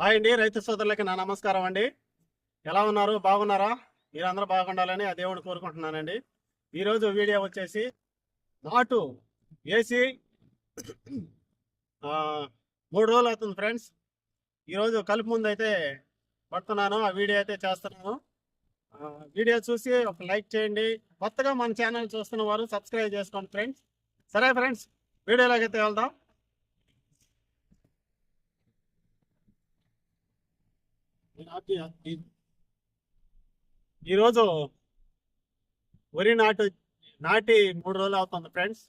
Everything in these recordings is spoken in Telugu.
హాయ్ అండి రైతు సోదరులకి నా నమస్కారం అండి. ఎలా ఉన్నారు? బాగున్నారా? మీరందరూ బాగుండాలని ఆ దేవుడు కోరుకుంటున్నానండి. ఈరోజు వీడియో వచ్చేసి నాటు వేసి మూడు రోజులు అవుతుంది ఫ్రెండ్స్. ఈరోజు కలుపు ముందు అయితే పడుతున్నాను ఆ వీడియో అయితే చేస్తున్నాను. వీడియో చూసి ఒక లైక్ చేయండి. కొత్తగా మన ఛానల్ చూస్తున్న వారు సబ్స్క్రైబ్ చేసుకోండి ఫ్రెండ్స్. సరే ఫ్రెండ్స్ వీడియోలోకి అయితే వెళ్దాం. ఈరోజు వరి నాటు నాటి మూడు రోజులు అవుతుంది ఫ్రెండ్స్.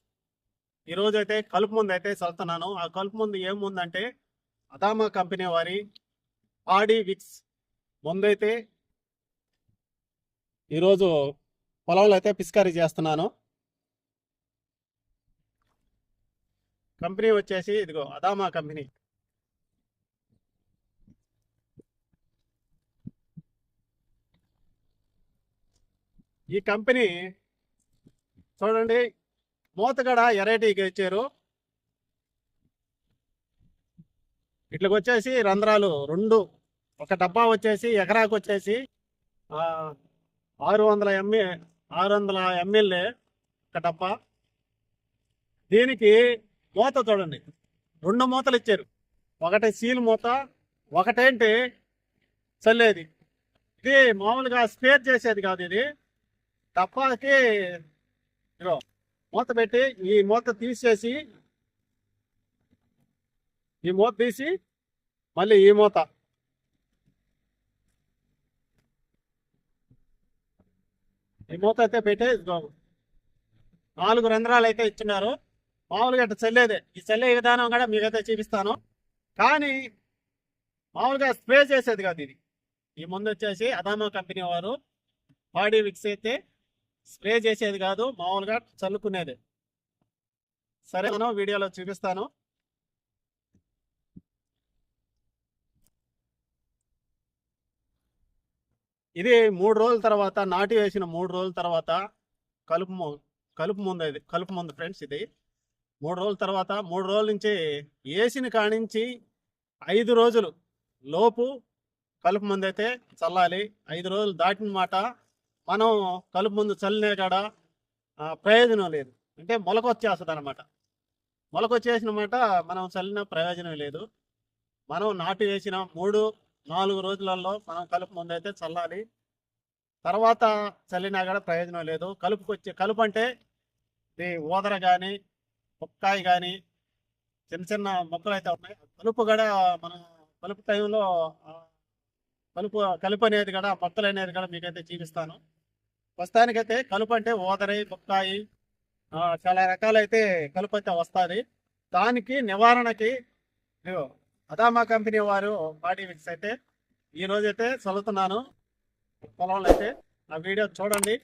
ఈరోజు అయితే కలుపు ముందు అయితే చల్లుతున్నాను. ఆ కలుపు ముందు ఏముందంటే అదామా కంపెనీ వారి ఆడి విక్స్ ముందైతే ఈరోజు పొలంలో అయితే పిస్కారీ చేస్తున్నాను. కంపెనీ వచ్చేసి ఇదిగో అదామా కంపెనీ. ఈ కంపెనీ చూడండి మూతగడ ఎరైటీకి ఇచ్చారు. ఇట్లకి వచ్చేసి రంధ్రాలు రెండు ఒక డబ్బా వచ్చేసి ఎకరాకు వచ్చేసి ఆరు వందల ఎంఏ ఆరు వందల ఎంఎల్ఏ ఒక డబ్బా. దీనికి మూత చూడండి రెండు మూతలు ఇచ్చారు. ఒకటి సీల్ మూత ఒకటేంటి చల్లేది. ఇది మామూలుగా స్పేర్ చేసేది కాదు ఇది. డబ్బాకి ఇదిగో మూత పెట్టి ఈ మూత తీసేసి ఈ మూత తీసి మళ్ళీ ఈ మూత. ఈ మూత అయితే పెట్టి నాలుగు రంధ్రాలు అయితే ఇచ్చినారు. మామూలుగా అట్లా చల్లేదే. ఈ చల్లే విధానం కూడా మీకైతే చూపిస్తాను. కానీ మామూలుగా స్ప్రే చేసేది కాదు ఇది. ఈ ముందు వచ్చేసి అదామా కంపెనీ వారు బాడీ విక్స్ అయితే స్ప్రే చేసేది కాదు మామూలుగా చల్లుకునేది. సరే మనం వీడియోలో చూపిస్తాను. ఇది మూడు రోజుల తర్వాత నాటి వేసిన మూడు రోజుల తర్వాత కలుపు కలుపు ముందు ఇది కలుపు ముందు ఫ్రెండ్స్ ఇది. మూడు రోజుల తర్వాత మూడు రోజుల నుంచి వేసిన కానించి ఐదు రోజులు లోపు కలుపు ముందు అయితే చల్లాలి. ఐదు రోజులు దాటిన మాట మనం కలుపు ముందు చల్లినే కాడ ప్రయోజనం లేదు. అంటే మొలక వచ్చేస్తుంది అనమాట మొలకొచ్చేసిన మాట మనం చల్లిన ప్రయోజనం లేదు. మనం నాటు వేసిన మూడు నాలుగు రోజులలో మనం కలుపు ముందు అయితే చల్లాలి. తర్వాత చల్లినా కూడా ప్రయోజనం లేదు. కలుపుకి వచ్చే కలుపు అంటే ఇది ఊదర కానీ బొక్కాయ కానీ చిన్న చిన్న మొక్కలు అయితే ఉన్నాయి. కలుపు కూడా మనం కలుపు టైంలో కలుపు కలుపు అనేది కూడా మొక్కలు అనేది కూడా మీకైతే చూపిస్తాను. ప్రస్తుతానికైతే కలుపు అంటే ఓదరి బొక్కాయి చాలా రకాలైతే కలుపు అయితే వస్తుంది. దానికి నివారణకి అదామా కంపెనీ వారు బాడీ మిక్స్ అయితే ఈరోజైతే చల్లుతున్నాను చదువుతున్నాను. పొలంలో అయితే ఆ వీడియో చూడండి.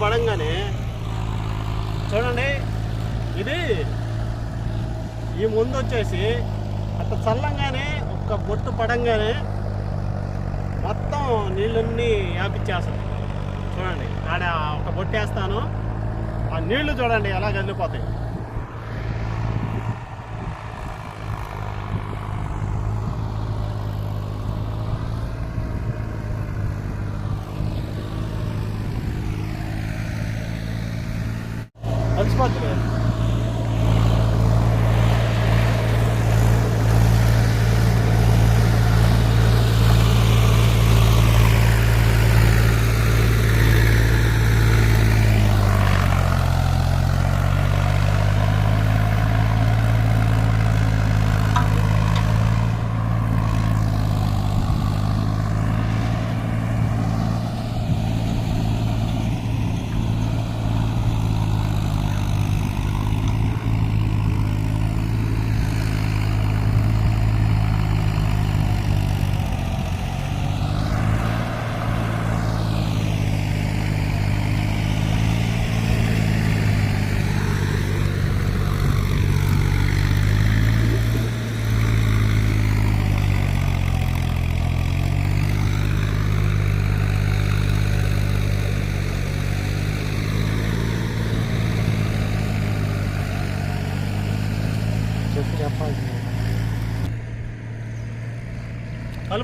పడంగానే చూడండి ఇది ఈ ముందు వచ్చేసి అంత చల్లంగానే ఒక్క బొట్టు పడంగానే మొత్తం నీళ్ళన్నీ యాపిచ్చేస్తాను చూడండి ఆడ ఒక బొట్టు వేస్తాను. ఆ నీళ్ళు చూడండి ఎలా కదిలిపోతాయి смотреть.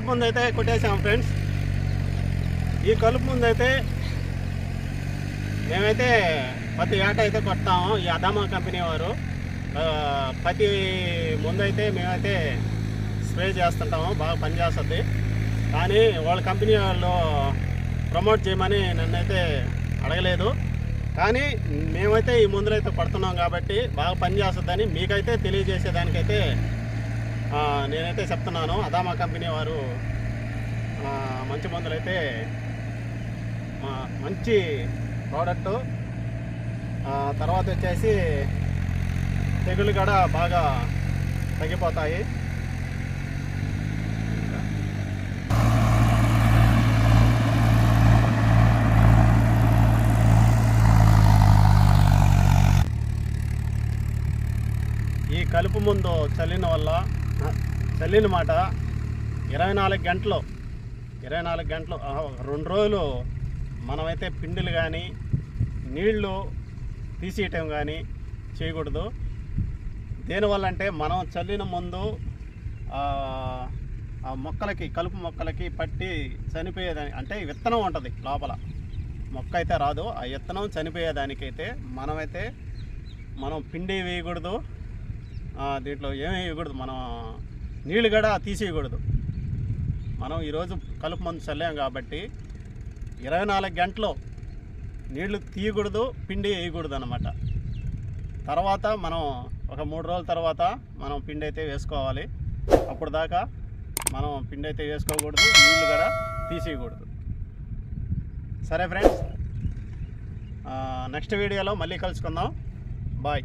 కలుపు ముందు అయితే కొట్టేసాం ఫ్రెండ్స్. ఈ కలుపు ముందు అయితే మేమైతే ప్రతి ఏట అయితే కొడతాము ఈ అదామా కంపెనీ వారు. ప్రతి ముందైతే మేమైతే స్ప్రే చేస్తుంటాము బాగా పనిచేస్తుంది కానీ వాళ్ళ కంపెనీ వాళ్ళు ప్రమోట్ చేయమని నన్నైతే అడగలేదు. కానీ మేమైతే ఈ ముందులైతే కొడుతున్నాం పడుతున్నాం కాబట్టి బాగా పనిచేస్తుందని మీకైతే తెలియజేసేదానికైతే నేనైతే చెప్తున్నాను అదామా కంపెనీ వారు మంచి మందులు అయితే మంచి ప్రోడక్టు. తర్వాత వచ్చేసి తెగులు కూడా బాగా తగ్గిపోతాయి. ఈ కలుపు ముందు చల్లిన వల్ల చల్లిన మాట ఇరవై నాలుగు గంటలు. ఇరవై నాలుగు గంటలు. రెండు రోజులు మనమైతే పిండిలు కానీ నీళ్ళు తీసేయటం కానీ చేయకూడదు. దేనివల్ల అంటే మనం చల్లిన ముందు ఆ, మొక్కలకి కలుపు మొక్కలకి పట్టి చనిపోయేదాని అంటే విత్తనం ఉంటుంది లోపల. మొక్క అయితే రాదు. ఆ విత్తనం చనిపోయేదానికైతే మనమైతే మనం పిండి వేయకూడదు. దీంట్లో ఏమీ వేయకూడదు మనం నీళ్ళు కూడా తీసేయకూడదు. మనం ఈరోజు కలుపు మందు చల్లాం కాబట్టి ఇరవై నాలుగు గంటలు నీళ్ళు తీయకూడదు పిండి వేయకూడదు అనమాట తర్వాత మనం ఒక మూడు రోజుల తర్వాత మనం పిండి అయితే వేసుకోవాలి. అప్పుడు దాకా మనం పిండి అయితే వేసుకోకూడదు నీళ్ళు కూడా తీసేయకూడదు. సరే ఫ్రెండ్స్ నెక్స్ట్ వీడియోలో మళ్ళీ కలుసుకుందాం. బాయ్.